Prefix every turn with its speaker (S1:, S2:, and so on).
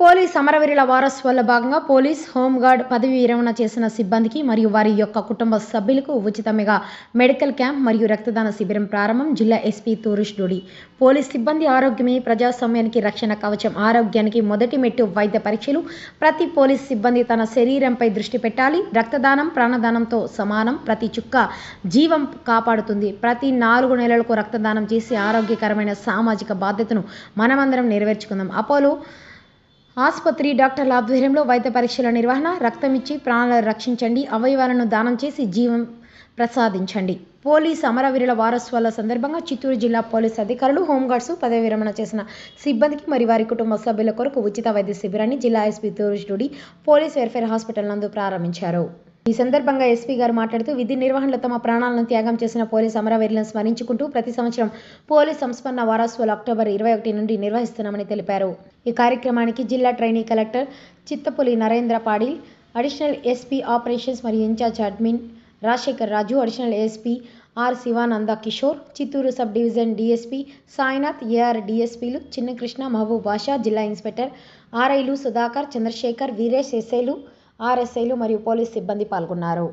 S1: Police అమరవీరుల వారోత్సవాల్లో భాగంగా పోలీస్ హోంగార్డ్ పదవి విరమణ చేసిన సిబ్బందికి మరియు వారి యొక్క కుటుంబ సభ్యులకు ఉచితంగా మెడికల్ క్యాంప్ మరియు రక్తదాన శిబిరం ప్రారంభం జిల్లా ఎస్పీ తూరుష్డుడి పోలీస్ సిబ్బంది ఆరోగ్యమే ప్రజాస్వామ్యానికి రక్షణ కవచం ఆరోగ్యానికి మొదటి మెట్టు వైద్య పరీక్షలు. ప్రతి పోలీస్ సిబ్బంది తన శరీరంపై దృష్టి పెట్టాలి. రక్తదానం ప్రాణదానంతో సమానం. ప్రతి చుక్క జీవం కాపాడుతుంది. ప్రతి నాలుగు నెలలకు రక్తదానం చేసి ఆరోగ్యకరమైన సామాజిక బాధ్యతను మనమందరం నెరవేర్చుకుందాం. అపోలో ఆసుపత్రి డాక్టర్ల ఆధ్వర్యంలో వైద్య పరీక్షల నిర్వహణ రక్తం ఇచ్చి ప్రాణాలను రక్షించండి అవయవాలను దానం చేసి జీవం ప్రసాదించండి. పోలీస్ అమరవీరుల వారోత్సవాల సందర్భంగా చిత్తూరు జిల్లా పోలీస్ అధికారులు హోంగార్డ్స్ పదవి విరమణ చేసిన సిబ్బందికి మరి వారి కుటుంబ సభ్యుల కొరకు ఉచిత వైద్య శిబిరాన్ని జిల్లా ఎస్పీ తూరుజుడి పోలీస్ వెల్ఫేర్ హాస్పిటల్ నందు ప్రారంభించారు. ఈ సందర్భంగా ఎస్పీ గారు మాట్లాడుతూ విధి నిర్వహణలో తమ ప్రాణాలను త్యాగం చేసిన పోలీస్ అమరవీరులను స్మరించుకుంటూ ప్రతి సంవత్సరం పోలీస్ సంస్మరణ వారోత్సవాలు అక్టోబర్ ఇరవై ఒకటి నుండి నిర్వహిస్తున్నామని తెలిపారు. ఈ కార్యక్రమానికి జిల్లా trainee collector Chittapuli Narendra Padil additional SP operations మరియు incharge admin Rajasekhar Raju additional SP R Shivananda Kishore Chittoor sub division DSP Sainath AR డిఎస్పీలు Chinnakrishna Mahaboob Basha జిల్లా ఇన్స్పెక్టర్ ఆర్ఐలు సుధాకర్ చంద్రశేఖర్ వీరేష్ ఎస్ఐలు ఆర్ఎస్ఐలు మరియు పోలీస్ సిబ్బంది పాల్గొన్నారు.